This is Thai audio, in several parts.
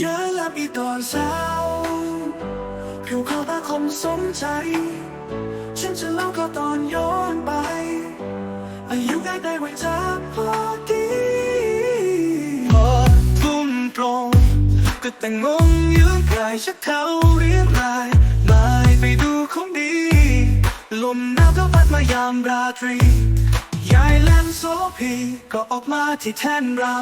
เยอะและมีตอนเช้าผิวขาวตาคมสมใจ ฉันจะเล่าก็ตอนย้อนไป อายุได้ได้ไว้จะพอดีพอทุ่มตรง ก็แต่งงงยืนไกลชักเท้าเรียบรายลายไปดูของดี ลมหนาวก็พัดมายามราตรี ยายแลมโซพีก็ออกมาที่แท่นรำ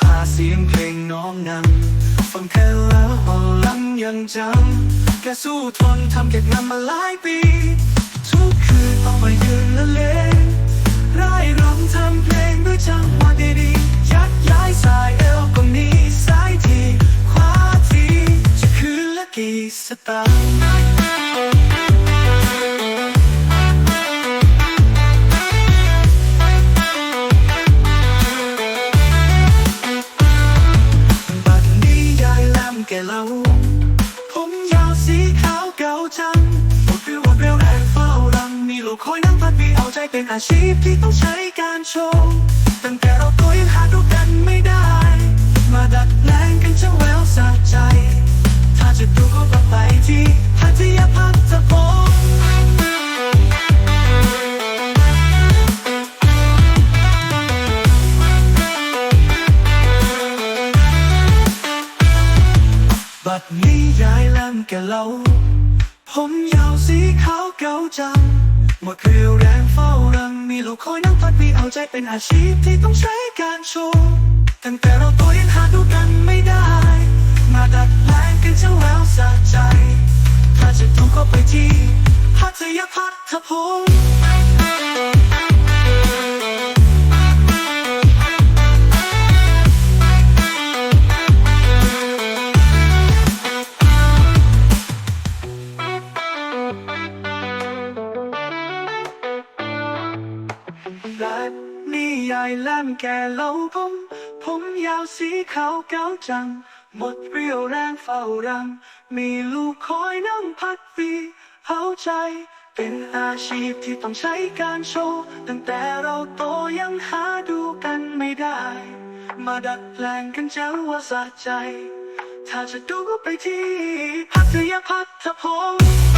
พาเสียงเพลงน้องนำฟังแค่แล้วหอลังยังจำแกสู้ทนทำเก็บงานมาหลายปี ทุกคืนเอามายืนละเลงร่ายรำทำเพลงด้วยจังหวะดีๆยัดย้ายสายเอวก็มีสายทีคว้าทีจะคืนละกี่สตางค์ กเล่าผมยาวสีขาวเก่าจังหมดเรี่ยวหมดเร็วแรงเฝ้ารัง มีลูกคอยนั่งพัดวีเอาใจเป็นอาชีพที่ต้องใช้การโชว์ ตั้งแต่เรา นี้ยายแลมแกเล่าผมยาวสีขาวเก่าจังหมดเรี่ยวแรงเฝ้ารัง มีลูกคอยนั่งพัดมีเอาใจเป็นอาชีพที่ต้องใช้การโชว์ตั้งแต่เราตัวยังหาดูกันไม่ได้ มาดัดแปลงกันจะแววสะใจ ถ้าจะถูกก็ไปที่พัทยาพัทพง และนี่ยายแหลมแก่เล่าผม ผมยาวสีขาวเก้าจัง หมดเรี่ยวแรงเฝ้ารัง มีลูกคอยนั่งพัดวีเอาใจ เป็นอาชีพที่ต้องใช้การโชว์ ตั้งแต่เราโตยังหาดูกันไม่ได้ มาดัดแปลงกันเจะว่าสะใจ ถ้าจะดูก็ไปที่พัทยาพัทพง